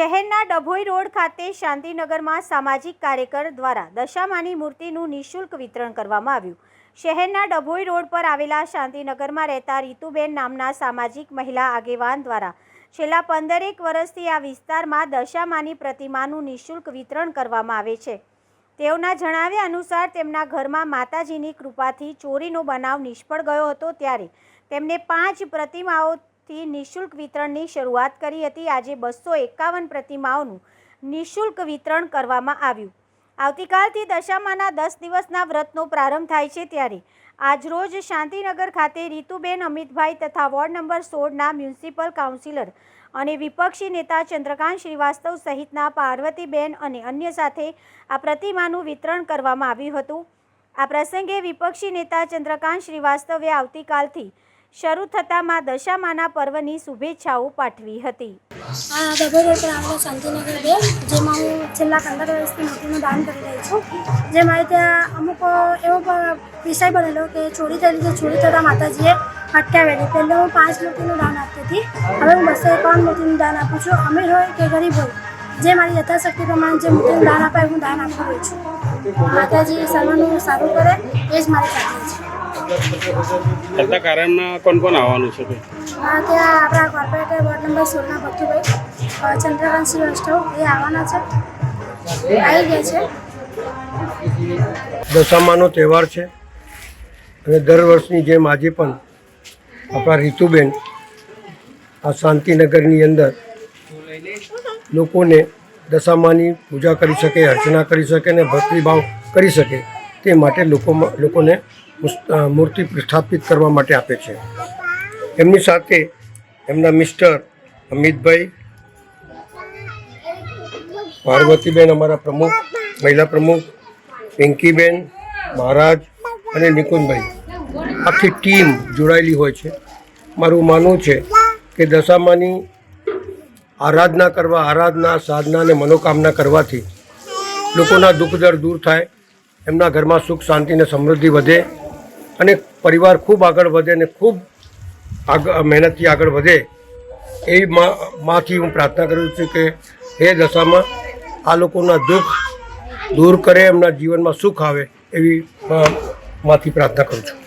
Dabhoi road ખાતે શાંતિનગરમાં સામાજિક કાર્યકર દ્વારા દશામાની મૂર્તિનું નિઃશુલ્ક વિતરણ કરવામાં આવ્યું. શહેરના ડભોઈ રોડ પર આવેલા શાંતિનગરમાં રહેતા રીતુબેન નામના સામાજિક મહિલા આગેવાન દ્વારા છેલ્લા પંદરેક વર્ષથી આ વિસ્તારમાં દશામાની પ્રતિમાનું નિઃશુલ્ક વિતરણ કરવામાં આવે છે. તેઓના જણાવ્યા અનુસાર, તેમના ઘરમાં માતાજીની કૃપાથી ચોરીનો બનાવ નિષ્ફળ ગયો હતો ત્યારે તેમને પાંચ પ્રતિમાઓથી નિઃશુલ્ક વિતરણની શરૂઆત કરી હતી. આજે બસો એકાવન પ્રતિમાઓનું નિઃશુલ્ક વિતરણ કરવામાં આવ્યું. આવતીકાલથી દશામાના દસ દિવસના વ્રતનો પ્રારંભ થાય છે ત્યારે. આજરોજ શાંતિનગર ખાતે રીતુબેન અમિતભાઈ તથા વોર્ડ નંબર સોળના મ્યુનિસિપલ કાઉન્સિલર અને વિપક્ષી નેતા ચંદ્રકાંત શ્રીવાસ્તવ સહિતના પાર્વતીબેન અને અન્ય સાથે આ પ્રતિમાનું વિતરણ કરવામાં આવ્યું હતું. આ પ્રસંગે વિપક્ષી નેતા ચંદ્રકાંત શ્રીવાસ્તવે આવતીકાલથી શરૂ થતાં માં દશામાના પર્વની શુભેચ્છાઓ પાઠવી હતી. આ ડભોઈ રોડ પર આવેલો શાંતિનગર બે, જેમાં હું છેલ્લા પંદર વર્ષથી મૂર્તિનું દાન કરી રહી છું. જે મારે ત્યાં અમુક એવો વિષય બનેલો કે ચોરી થયેલી છે, ચોરી થતાં માતાજીએ અટકાવેલી પહેલાં હું પાંચ મૂર્તિનું દાન આપતી હતી. હવે હું બસો એકાવન મૂર્તિનું દાન આપું છું. અમીર હોય કે ગરીબ હોય, જે મારી યથાશક્તિ પ્રમાણે જે મૂર્તિનું દાન અપાય, હું દાન આપી છું. માતાજી સર્વનું સારું કરે, એ જ મારી પ્રાર્થના છે. કરતા કાર્યમાં કોણ કોણ આવવાનું છે ત્યાં આપણા કોર્પોરેટર વોર્ડ નંબર સોળના ભક્તુભાઈ ચંદ્રકાંત શ્રીવાસ્તવ એ આવવાના છે. આવી ગયા છે. દશામાનો તહેવાર છે અને દર વર્ષની જેમ આજે પણ આપણા રીતુબેન આ શાંતિનગરની અંદર લોકોને દશામાની પૂજા કરી શકે અર્ચના કરી શકે અને ભક્તિભાવ કરી શકે. તે માટે લોકોમાં લોકોને મૂર્તિ પ્રસ્થાપિત કરવા માટે આપે છે. એમની સાથે એમના મિસ્ટર અમિતભાઈ, પાર્વતીબેન અમારા પ્રમુખ, મહિલા પ્રમુખ, પિંકીબેન, મહારાજ અને નિકુંજભાઈ. આખી ટીમ જોડાયેલી હોય છે. મારું માનવું છે કે દશામાની આરાધના કરવા, આરાધના, સાધના અને મનોકામના કરવાથી લોકોના દુઃખ દર્દ દૂર થાય એમના ઘરમાં સુખ, શાંતિ અને સમૃદ્ધિ વધે અને પરિવાર ખૂબ આગળ વધે અને ખૂબ આગળ મહેનતથી આગળ વધે એવી માંથી હું પ્રાર્થના કરું છું કે એ દશામાં આ લોકોના દુઃખ દૂર કરે, એમના જીવનમાં સુખ આવે એવી માથી પ્રાર્થના કરું છું.